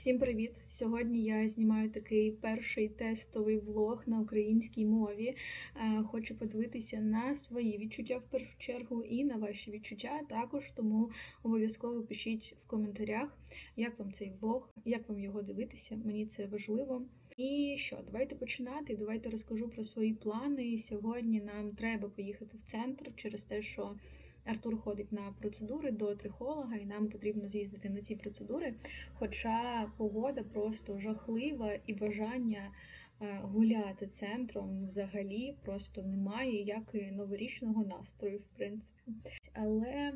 Всім привіт! Сьогодні я знімаю такий перший тестовий влог на українській мові. Е, Хочу подивитися на свої відчуття в першу чергу і на ваші відчуття також. Тому обов'язково пишіть в коментарях, як вам цей влог, як вам його дивитися. Мені це важливо. І що, давайте починати. Давайте розкажу про свої плани. Сьогодні нам треба поїхати в центр через те, що Артур ходить на процедури до трихолога, і нам потрібно з'їздити на ці процедури. Хоча погода просто жахлива і бажання гуляти центром взагалі просто немає, як і новорічного настрою, в принципі. Але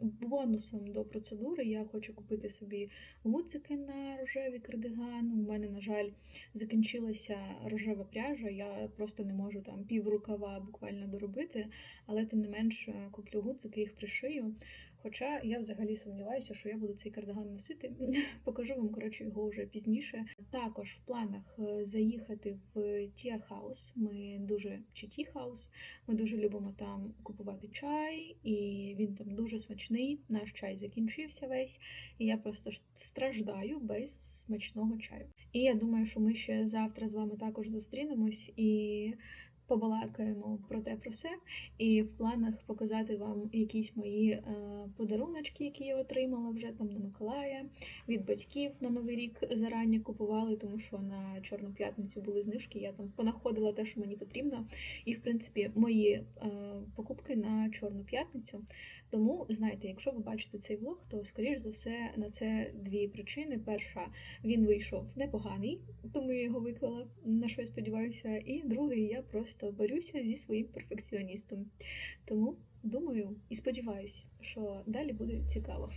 бонусом до процедури я хочу купити собі гудзики на рожевий кардиган. У мене, на жаль, закінчилася рожева пряжа. Я просто не можу там пів рукава буквально доробити, але тим не менш куплю гудзики, їх пришию. Хоча я взагалі сумніваюся, що я буду цей кардиган носити. Покажу вам коротше його вже пізніше. Також в планах е, заїхати в Тія Хаус. Ми дуже чи Ті Хаус. Ми дуже любимо там купувати чай, і він там дуже смачний. Наш чай закінчився весь, і я просто страждаю без смачного чаю. І я думаю, що ми ще завтра з вами також зустрінемось і побалакаємо про те про все. І в планах показати вам якісь мої е, подаруночки, які я отримала вже там на Миколая від батьків на Новий рік зарані купували, тому що на Чорну п'ятницю були знижки. Я там понаходила те, що мені потрібно. І, в принципі, мої е, покупки на Чорну п'ятницю. Тому, знаєте, якщо ви бачите цей влог, то скоріш за все на це дві причини. Перша, він вийшов непоганий, тому я його виклала, на що я сподіваюся. І другий, я просто борюся зі своїм перфекціоністом. Тому думаю і сподіваюся, що далі буде цікаво.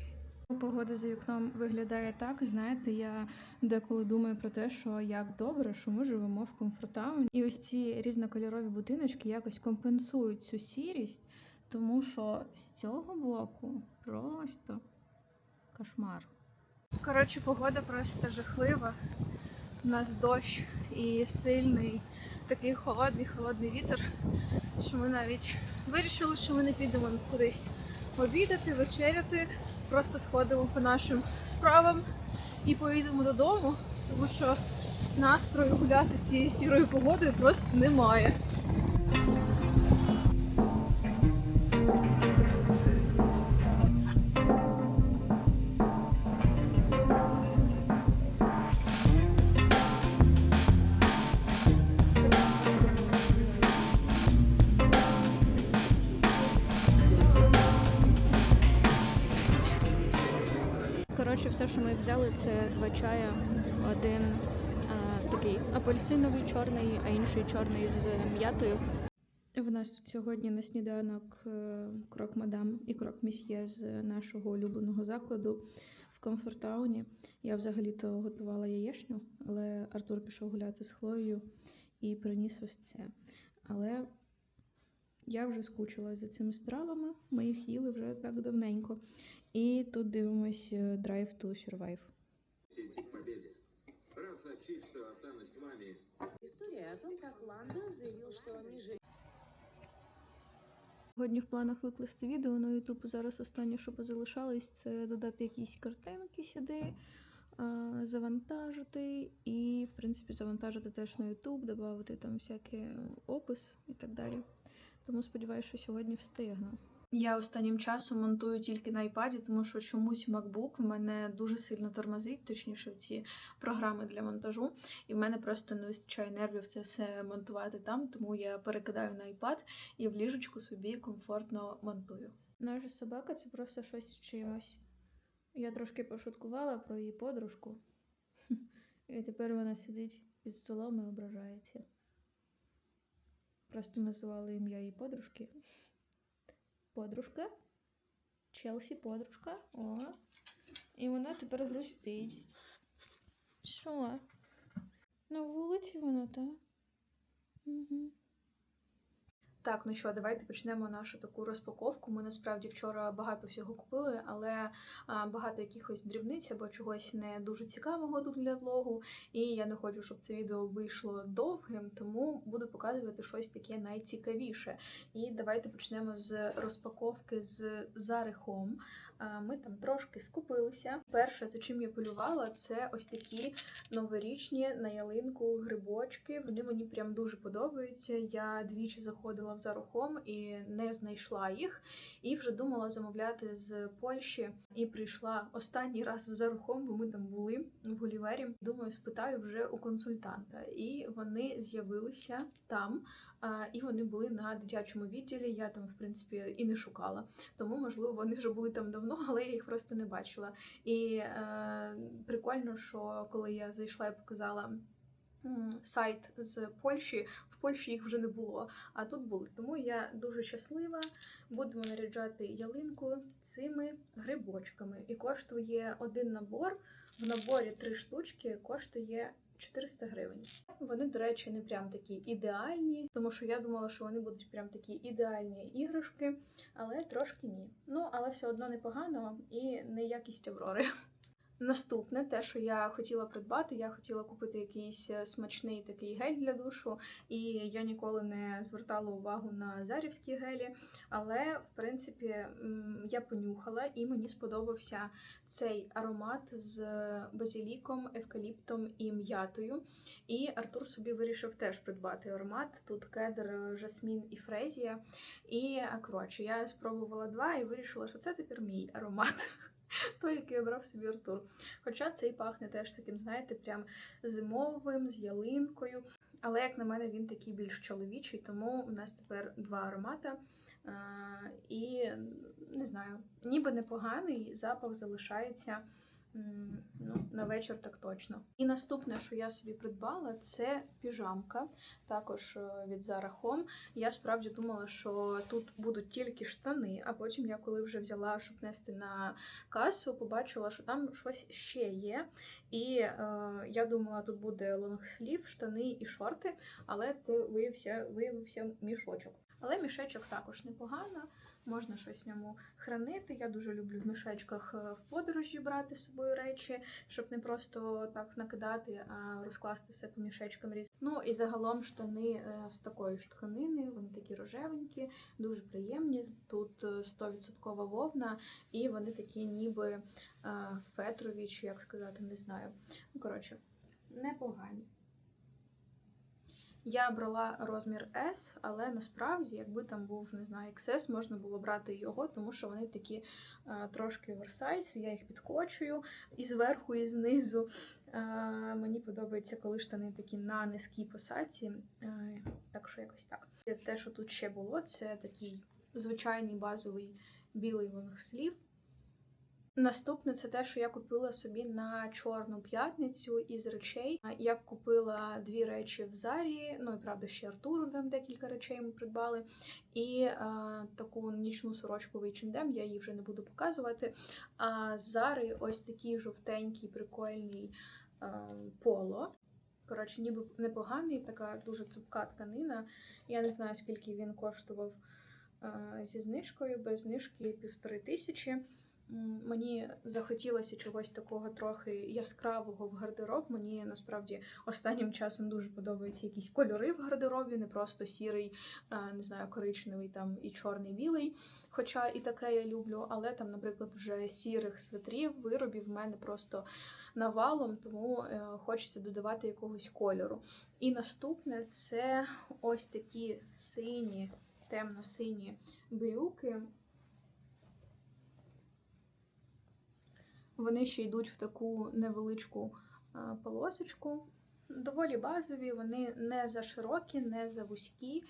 Погода за вікном виглядає так. Знаєте, я деколи думаю про те, що як добре, що ми живемо в комфортауні. І ось ці різнокольорові будиночки якось компенсують цю сірість, тому що з цього боку просто кошмар. Коротше, погода просто жахлива. У нас дощ і сильний, такий холодний, холодний вітер, що ми навіть вирішили, що ми не підемо кудись обідати, вечеряти. Просто сходимо по нашим справам і поїдемо додому, тому що настрою гуляти цією сірою погодою просто немає. Що це два чая. Один а, такий апельсиновий чорний, а інший чорний з м'ятою. В нас тут сьогодні на сніданок е, крок мадам і крок місьє з нашого улюбленого закладу в Комфортауні. Я взагалі-то готувала яєчню, але Артур пішов гуляти з Хлоєю і приніс ось це. Але я вже скучила за цими стравами, ми їх їли вже так давненько. І тут дивимось е, Drive to Survive. Идти к победе. Рад сообщить, что останусь с вами История о том, как Ландо заявил, что не жалеет Сьогодні в планах викласти відео на YouTube. Зараз останнє, що позалишалось, це додати якісь картинки сюди, завантажити і, в принципі, завантажити теж на YouTube, додати там всякий опис і так далі. Тому сподіваюся, що сьогодні встигну. Я останнім часом монтую тільки на iPad, тому що чомусь MacBook в мене дуже сильно тормозить, точніше, ці програми для монтажу. І в мене просто не вистачає нервів це все монтувати там, тому я перекидаю на iPad і в ліжечку собі комфортно монтую. Наша собака це просто щось з чимось. Я трошки пошуткувала про її подружку, і тепер вона сидить під столом і ображається. Просто називали ім'я її подружки. Подружка. Челсі подружка. О. І вона тепер грустить. Що? На вулиці вона, так? Угу. Так, ну що, давайте почнемо нашу таку розпаковку. Ми насправді вчора багато всього купили, але багато якихось дрібниць або чогось не дуже цікавого тут для влогу. І я не хочу, щоб це відео вийшло довгим, тому буду показувати щось таке найцікавіше. І давайте почнемо з розпаковки з Зарихом. А, Ми там трошки скупилися. Перше, за чим я полювала, це ось такі новорічні на ялинку грибочки. Вони мені прям дуже подобаються. Я двічі заходила в Зарухом і не знайшла їх. І вже думала замовляти з Польщі. І прийшла останній раз в Зарухом, бо ми там були в Гулівері. Думаю, спитаю вже у консультанта. І вони з'явилися там. І вони були на дитячому відділі. Я там, в принципі, і не шукала. Тому, можливо, вони вже були там давно, але я їх просто не бачила. І е, прикольно, що коли я зайшла і показала сайт з Польщі, в Польщі їх вже не було, а тут були. Тому я дуже щаслива. Будемо наряджати ялинку цими грибочками. І коштує один набор. В наборі три штучки коштує 400 гривень. Вони, до речі, не прям такі ідеальні, тому що я думала, що вони будуть прям такі ідеальні іграшки, але трошки ні. Ну, але все одно непогано і не якість Аврори. Наступне, те, що я хотіла придбати, я хотіла купити якийсь е, смачний такий гель для душу, і я ніколи не звертала увагу на зарівські гелі. Але в принципі я понюхала і мені сподобався цей аромат з базіліком, евкаліптом і м'ятою. І Артур собі вирішив теж придбати аромат. Тут кедр, жасмін і фрезія. І коротше, я спробувала два і вирішила, що це тепер мій аромат. Той, який обрав собі Артур. Хоча цей пахне теж таким, знаєте, прям зимовим, з ялинкою. Але, як на мене, він такий більш чоловічий, тому у нас тепер два аромата. І не знаю, ніби непоганий, запах залишається. Ну, на вечір так точно. І наступне, що я собі придбала, це піжамка, також е, від Zara Home. Я справді думала, що тут будуть тільки штани, а потім я, коли вже взяла, щоб нести на касу, побачила, що там щось ще є. І е, я думала, тут буде лонгслів, штани і шорти, але це виявився, виявився мішочок. Але мішечок також непогано, можна щось в ньому хранити. Я дуже люблю в мішечках е, в подорожі брати з собою речі, щоб не просто так накидати, а розкласти все по мішечкам різ. Ну і загалом штани е, з такої ж тканини, вони такі рожевенькі, дуже приємні. Тут е, 100% вовна, і вони такі ніби е, фетрові, чи як сказати, не знаю. Ну, коротше, непогані. Я брала розмір S, але насправді, якби там був, не знаю, XS, можна було брати його, тому що вони такі е, трошки оверсайз, я їх підкочую і зверху, і знизу. Е, мені подобається, коли штани такі на низькій посадці. Е, так що якось так. Те, що тут ще було, це такий звичайний базовий білий лонгслів. Наступне це те, що я купила собі на чорну п'ятницю із речей. Я купила дві речі в Зарі, ну і правда ще Артуру там декілька речей ми придбали. І е, таку нічну сорочку в H&M, я її вже не буду показувати. А з Зари ось такий жовтенький, прикольний е, поло. Коротше, ніби непоганий, така дуже цупка тканина. Я не знаю, скільки він коштував е, зі знижкою, без знижки півтори тисячі. Мені захотілося чогось такого трохи яскравого в гардероб. Мені насправді останнім часом дуже подобаються якісь кольори в гардеробі, не просто сірий, не знаю, коричневий там і чорний білий. Хоча і таке я люблю, але там, наприклад, вже сірих светрів, виробів в мене просто навалом, тому е, хочеться додавати якогось кольору. І наступне це ось такі сині, темно-сині брюки. Вони ще йдуть в таку невеличку полосочку. Доволі базові, вони не за широкі, не за вузькі,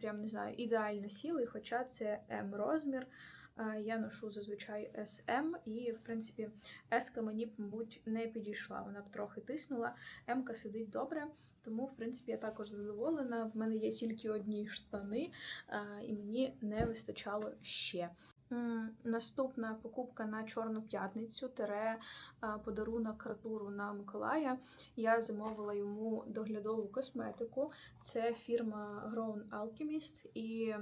прям не знаю, ідеально сіли, хоча це М розмір. Я ношу зазвичай SM, і, в принципі, S мені, б, мабуть, не підійшла. Вона б трохи тиснула. М сидить добре, тому, в принципі, я також задоволена. В мене є тільки одні штани, і мені не вистачало ще. Наступна покупка на Чорну п'ятницю тире подарунок Артуру на Миколая. Я замовила йому доглядову косметику. Це фірма Grown Alchemist, і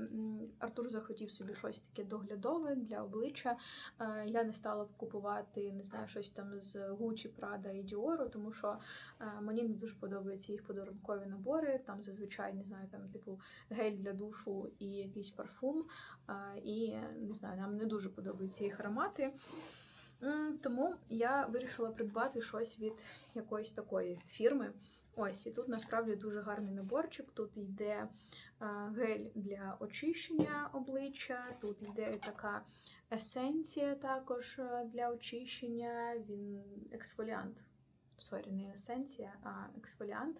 Артур захотів собі щось таке доглядове для обличчя. Я не стала купувати, не знаю, щось там з Gucci, Prada і Dior, тому що мені не дуже подобаються їх подарункові набори. Там зазвичай не знаю, там типу гель для душу і якийсь парфум. І не знаю, нам не дуже подобаються їх аромати. Тому я вирішила придбати щось від якоїсь такої фірми. Ось, і тут насправді дуже гарний наборчик. Тут йде гель для очищення обличчя, тут йде така есенція також для очищення. Він ексфоліант. Сорі, не есенція, а ексфоліант.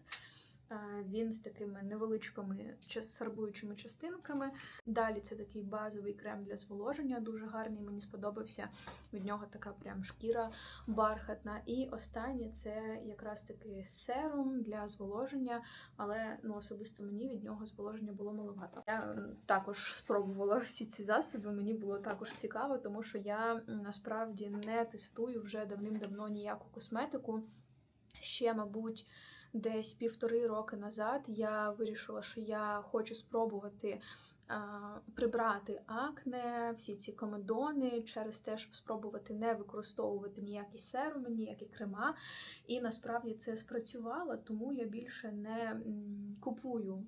Він з такими невеличкими сарбуючими частинками. Далі це такий базовий крем для зволоження, дуже гарний. Мені сподобався. Від нього така прям шкіра бархатна. І останнє це якраз таки серум для зволоження, але ну особисто мені від нього зволоження було маловато. Я також спробувала всі ці засоби. Мені було також цікаво, тому що я насправді не тестую вже давним-давно ніяку косметику. Ще, мабуть, десь півтори роки назад я вирішила, що я хочу спробувати прибрати акне, всі ці комедони через те, щоб спробувати не використовувати ніякі серуми, ніякі крема. І насправді це спрацювало, тому я більше не купую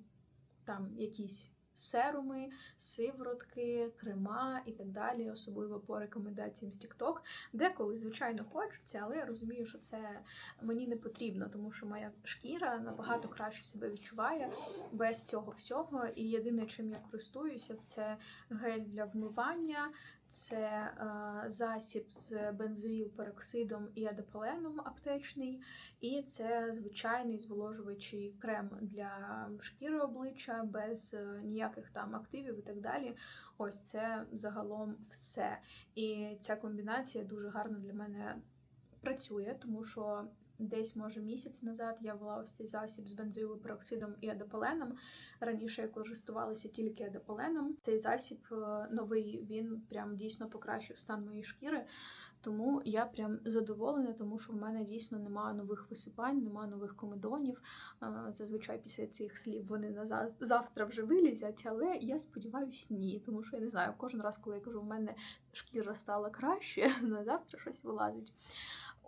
там якісь. Серуми, сиворотки, крема і так далі, особливо по рекомендаціям з TikTok. Деколи, звичайно, хочеться, але я розумію, що це мені не потрібно, тому що моя шкіра набагато краще себе відчуває без цього всього. І єдине, чим я користуюся, це гель для вмивання, це е, засіб з бензоїл-пероксидом і адепаленом аптечний, і це звичайний зволожуючий крем для шкіри обличчя без е, ніяких там активів і так далі. Ось це загалом все. І ця комбінація дуже гарно для мене працює, тому що десь, може, місяць назад я ввела ось цей засіб з бензоїлопероксидом і адепаленом. Раніше я користувалася тільки адепаленом. Цей засіб е, новий, він прям дійсно покращив стан моєї шкіри. Тому я прям задоволена, тому що в мене дійсно немає нових висипань, немає нових комедонів. Зазвичай після цих слів вони на завтра вже вилізять, але я сподіваюся, ні. Тому що я не знаю, кожен раз, коли я кажу, в мене шкіра стала краще, на завтра щось вилазить.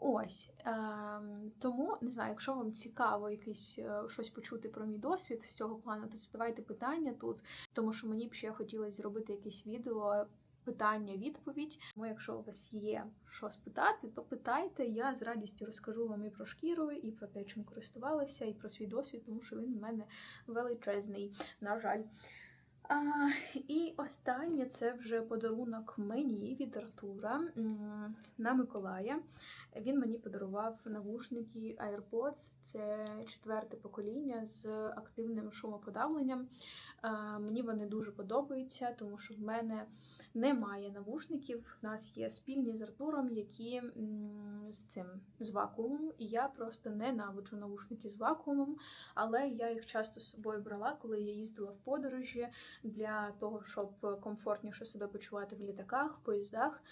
Ось ем, тому не знаю, якщо вам цікаво якийсь е, щось почути про мій досвід з цього плану, то задавайте питання тут, тому що мені б ще хотілося зробити якесь відео. Питання, відповідь. Тому, якщо у вас є що спитати, то питайте. Я з радістю розкажу вам і про шкіру, і про те, чим користувалася, і про свій досвід, тому що він у мене величезний, на жаль. А, і останнє це вже подарунок мені від Артура на Миколая. Він мені подарував навушники AirPods. Це четверте покоління з активним шумоподавленням. А, Мені вони дуже подобаються, тому що в мене немає навушників. У нас є спільні з Артуром, які з цим з вакуумом. І я просто ненавиджу навушники з вакуумом, але я їх часто з собою брала, коли я їздила в подорожі для того, щоб комфортніше себе почувати в літаках, в поїздах.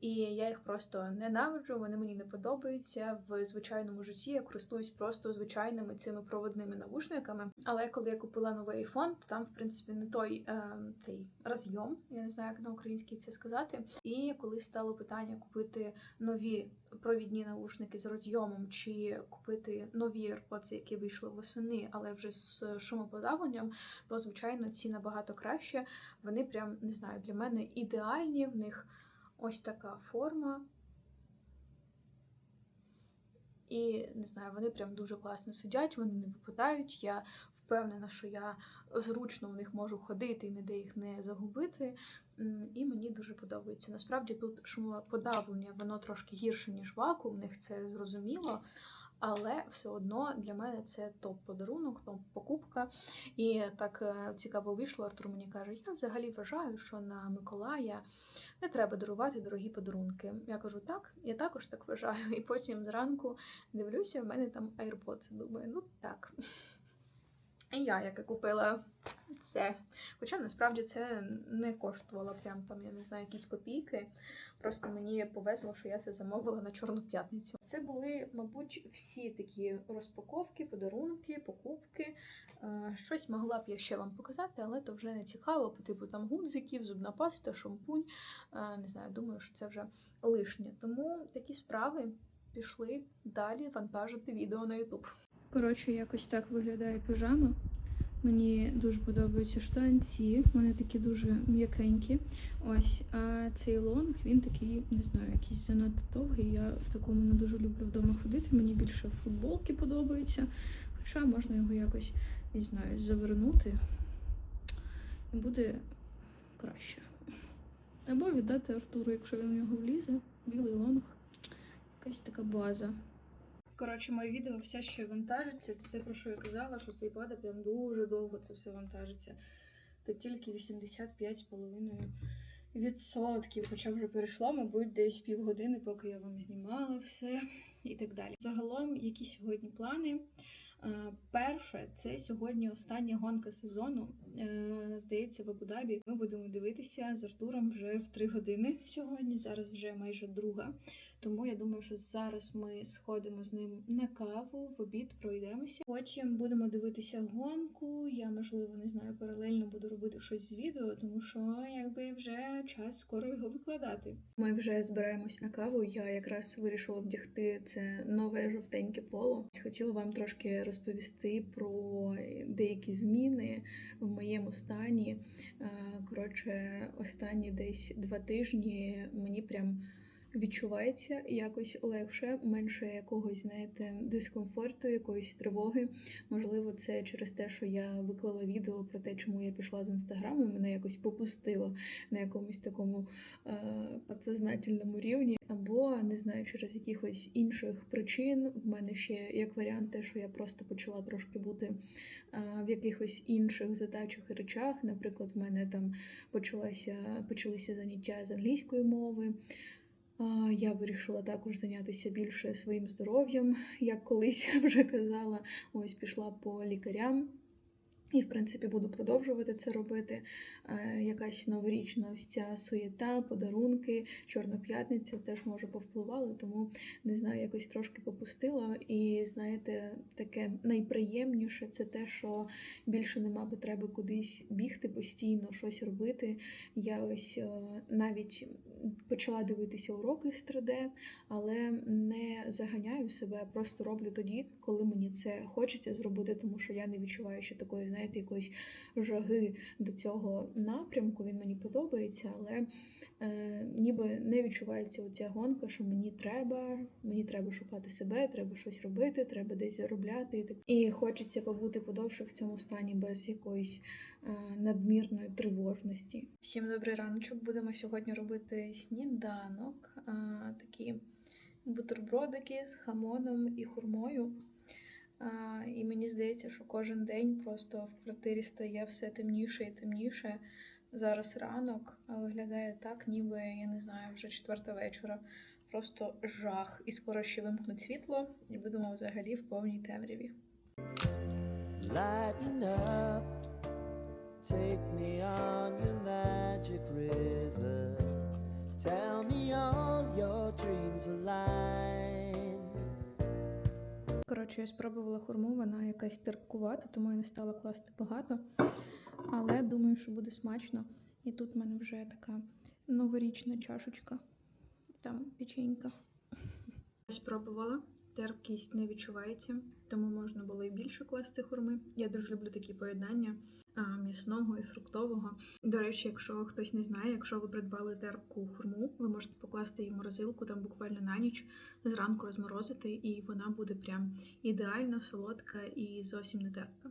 І я їх просто ненавиджу, вони мені не подобаються. В звичайному житті я користуюсь просто звичайними цими проводними навушниками. Але коли я купила новий iPhone, то там, в принципі, не той е, цей розйом, я не знаю, як на українській це сказати. І коли стало питання купити нові провідні навушники з розйомом, чи купити нові AirPods, які вийшли восени, але вже з шумоподавленням, то звичайно ці набагато краще. Вони прям не знаю, для мене ідеальні. В них ось така форма. І не знаю, вони прям дуже класно сидять, вони не випадають. Я впевнена, що я зручно в них можу ходити і ніде їх не загубити. І мені дуже подобається. Насправді тут шумоподавлення, воно трошки гірше, ніж вакуумних, це зрозуміло. Але все одно для мене це топ-подарунок, топ-покупка. І так е, цікаво вийшло. Артур мені каже: я взагалі вважаю, що на Миколая не треба дарувати дорогі подарунки. Я кажу, так, я також так вважаю. І потім зранку дивлюся, в мене там AirPods. Думаю, ну так. І я, яка купила це. Хоча насправді це не коштувало прям там, я не знаю, якісь копійки. Просто мені повезло, що я це замовила на Чорну п'ятницю. Це були, мабуть, всі такі розпаковки, подарунки, покупки. Е, Щось могла б я ще вам показати, але то вже не цікаво, по типу там гудзиків, зубна паста, шампунь. Е, Не знаю, думаю, що це вже лишнє. Тому такі справи пішли далі вантажити відео на YouTube. Коротше, якось так виглядає піжама. Мені дуже подобаються штанці, вони такі дуже м'якенькі. Ось, а цей лонг, він такий, не знаю, якийсь занадто довгий. Я в такому не дуже люблю вдома ходити. Мені більше футболки подобаються. Хоча можна його якось, не знаю, завернути. І буде краще. Або віддати Артуру, якщо він в нього влізе. Білий лонг. Якась така база. Коротше, моє відео все ще вантажиться. Це те, про що я казала, що цей пада прям дуже довго це все вантажиться. Тут тільки 85,5%. Хоча вже перейшло, мабуть, десь півгодини, поки я вам знімала все і так далі. Загалом, які сьогодні плани? Перше, це сьогодні остання гонка сезону. Е, Здається, в Абу-Дабі. Ми будемо дивитися з Артуром вже в 3 години сьогодні. Зараз вже майже друга. Тому я думаю, що зараз ми сходимо з ним на каву, в обід пройдемося. Потім будемо дивитися гонку. Я, можливо, не знаю, паралельно буду робити щось з відео, тому що якби вже час скоро його викладати. Ми вже збираємось на каву. Я якраз вирішила вдягти це нове жовтеньке поло. Хотіла вам трошки розповісти про деякі зміни в моєму стані. Е, Коротше, останні десь два тижні мені прям відчувається якось легше, менше якогось, знаєте, дискомфорту, якоїсь тривоги. Можливо, це через те, що я виклала відео про те, чому я пішла з інстаграму, і мене якось попустило на якомусь такому е, підсознательному рівні, або не знаю, через якихось інших причин. В мене ще як варіант, те, що я просто почала трошки бути е, в якихось інших задачах і речах. Наприклад, в мене там почалася почалися заняття з англійської мови. Я вирішила також зайнятися більше своїм здоров'ям, як колись вже казала. Ось пішла по лікарям. І, в принципі, буду продовжувати це робити. Е, якась новорічна ось ця суєта, подарунки, Чорна п'ятниця теж може повпливали, тому не знаю, якось трошки попустила. І знаєте, таке найприємніше це те, що більше нема потреби кудись бігти постійно, щось робити. Я ось е, навіть почала дивитися уроки з 3D, але не заганяю себе, просто роблю тоді, коли мені це хочеться зробити, тому що я не відчуваю ще такої, знаєте, якоїсь жаги до цього напрямку. Він мені подобається, але е, ніби не відчувається оця гонка, що мені треба, мені треба шукати себе, треба щось робити, треба десь заробляти. І, хочеться побути подовше в цьому стані без якоїсь е, надмірної тривожності. Всім добрий раночок. Будемо сьогодні робити сніданок. А, такі бутербродики з хамоном і хурмою. І мені здається, що кожен день просто в квартирі стає все темніше і темніше. Зараз ранок, виглядає так, ніби я не знаю, вже четверта вечора. Просто жах. І скоро ще вимкнуть світло, і будемо взагалі в повній темряві. Up, take me on your magic river. Tell me all your dreams align. Коротше, я спробувала хурму, вона якась терпкувата, тому я не стала класти багато. Але думаю, що буде смачно. І тут в мене вже така новорічна чашечка. Там печенька. Спробувала. Терпкість не відчувається, тому можна було і більше класти хурми. Я дуже люблю такі поєднання м'ясного і фруктового. До речі, якщо хтось не знає, якщо ви придбали терпку хурму, ви можете покласти її в морозилку там буквально на ніч, зранку розморозити, і вона буде прям ідеально солодка і зовсім не терпка.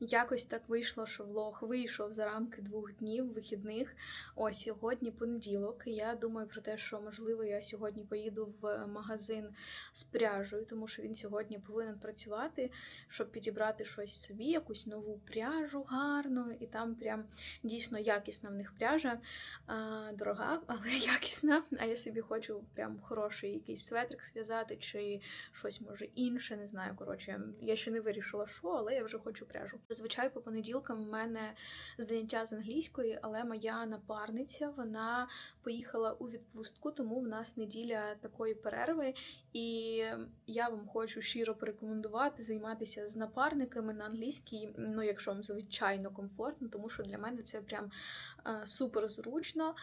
Якось так вийшло, що влог вийшов за рамки двох днів вихідних. Ось сьогодні понеділок. Я думаю про те, що можливо я сьогодні поїду в магазин з пряжею, тому що він сьогодні повинен працювати, щоб підібрати щось собі, якусь нову пряжу гарну, і там прям дійсно якісна в них пряжа. А, дорога, але якісна. А я собі хочу прям хороший якийсь светрик зв'язати, чи щось може інше. Не знаю. Коротше, я ще не вирішила, що, але я вже хочу пряжу. Зазвичай по понеділкам в мене заняття з англійської, але моя напарниця вона поїхала у відпустку, тому в нас неділя такої перерви. І я вам хочу щиро порекомендувати займатися з напарниками на англійській, ну якщо вам звичайно комфортно, тому що для мене це прям е, супер зручно.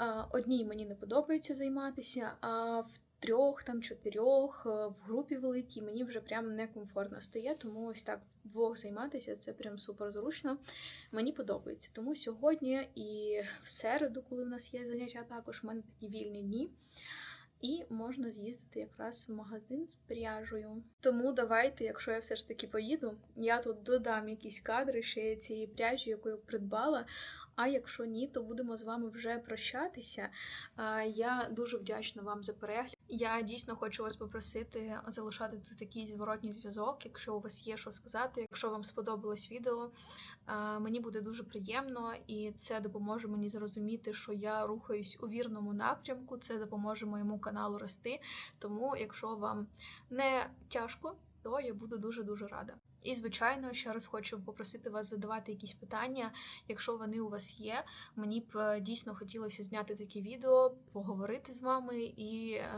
Е, Одній мені не подобається займатися, а в трьох, там чотирьох, е, в групі великій мені вже прям некомфортно стає, тому ось так вдвох займатися це прям супер зручно. Мені подобається. Тому сьогодні і в середу, коли в нас є заняття, також в мене такі вільні дні. І можна з'їздити якраз в магазин з пряжею. Тому давайте, якщо я все ж таки поїду, я тут додам якісь кадри ще цієї пряжі, яку я придбала. А якщо ні, то будемо з вами вже прощатися. Я дуже вдячна вам за перегляд. Я дійсно хочу вас попросити залишати тут такий зворотній зв'язок, якщо у вас є що сказати, якщо вам сподобалось відео. Мені буде дуже приємно, і це допоможе мені зрозуміти, що я рухаюсь у вірному напрямку. Це допоможе моєму каналу рости. Тому, якщо вам не тяжко, то я буду дуже дуже рада. І, звичайно, ще раз хочу попросити вас задавати якісь питання, якщо вони у вас є. Мені б е, дійсно хотілося зняти таке відео, поговорити з вами і е,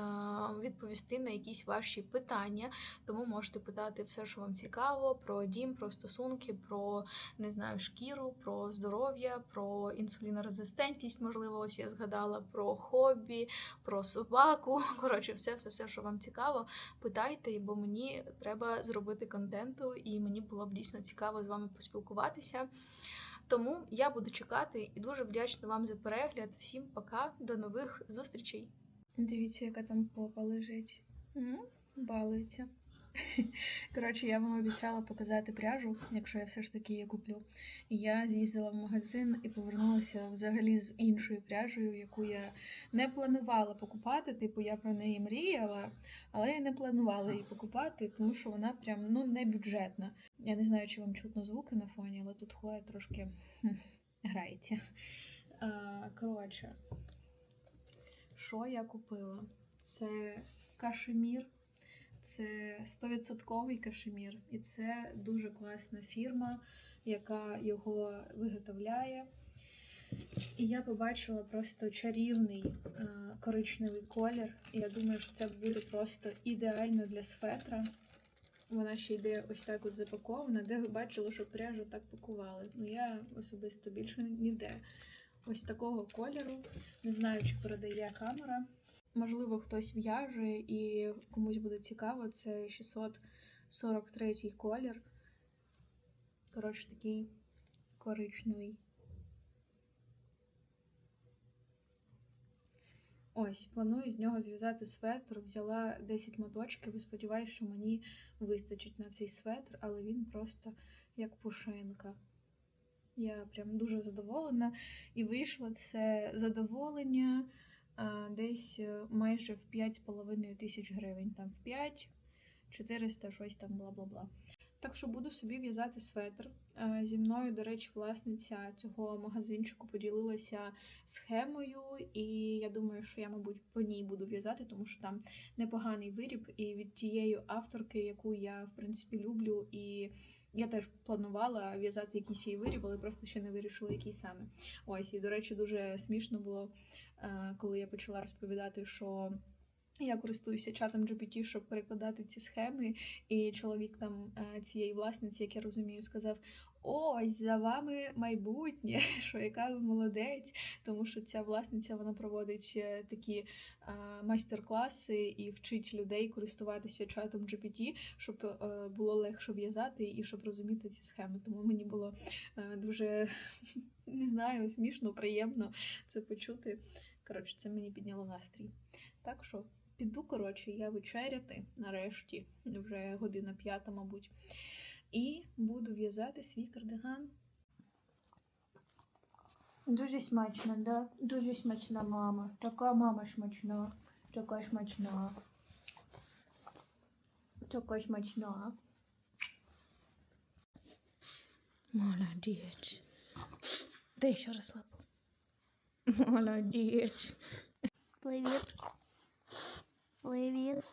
відповісти на якісь ваші питання. Тому можете питати все, що вам цікаво, про дім, про стосунки, про не знаю, шкіру, про здоров'я, про інсулінорезистентність, можливо, ось я згадала, про хобі, про собаку. Коротше, все, все, все, що вам цікаво, питайте, бо мені треба зробити контенту, мені було б дійсно цікаво з вами поспілкуватися. Тому я буду чекати і дуже вдячна вам за перегляд. Всім пока, до нових зустрічей. Дивіться, яка там попа лежить. Балується. Коротше, я вам обіцяла показати пряжу, якщо я все ж таки її куплю. І я з'їздила в магазин і повернулася взагалі з іншою пряжею, яку я не планувала покупати. Типу, я про неї мріяла, але я не планувала її покупати, тому що вона прям ну не бюджетна. Я не знаю, чи вам чутно звуки на фоні, але тут Хлоя трошки грається. Коротше, що я купила? Це кашемір. Це 100% кашемір, і це дуже класна фірма, яка його виготовляє. І я побачила просто чарівний е, коричневий колір. І я думаю, що це буде просто ідеально для светра. Вона ще йде ось так от запакована, де ви бачили, що пряжу так пакували. Ну я особисто більше ніде. Ось такого кольору. Не знаю, чи передає камера. Можливо, хтось в'яже і комусь буде цікаво. Це 643 колір. Коротше, такий коричневий. Ось, планую з нього зв'язати светр. Взяла 10 моточків і сподіваюся, що мені вистачить на цей светр, але він просто як пушинка. Я прям дуже задоволена. І вийшло це задоволення десь е, майже в 5,5 тисяч гривень. Там в 5, 400, щось там, бла-бла-бла. Так що буду собі в'язати светр. Зі мною, до речі, власниця цього магазинчику поділилася схемою, і я думаю, що я, мабуть, по ній буду в'язати, тому що там непоганий виріб, і від тієї авторки, яку я, в принципі, люблю, і я теж планувала в'язати якийсь її виріб, але просто ще не вирішила, який саме. Ось, і, до речі, дуже смішно було, коли я почала розповідати, що. Я користуюся чатом GPT, щоб перекладати ці схеми, і чоловік там е, цієї власниці, як я розумію, сказав: Ось за вами майбутнє, що яка ви молодець, тому що ця власниця вона проводить е, такі е, майстер-класи і вчить людей користуватися чатом GPT, щоб е, було легше в'язати і щоб розуміти ці схеми. Тому мені було е, дуже не знаю, смішно, приємно це почути. Коротше, це мені підняло настрій. Так що піду, коротше, я вечеряти нарешті, вже година п'ята, мабуть. І буду в'язати свій кардиган. Дуже смачно, да? Дуже смачна мама. Така мама смачна. Така смачна. Така смачна. Молодець. Дай ще раз лапу. Молодець. Привет. Привет.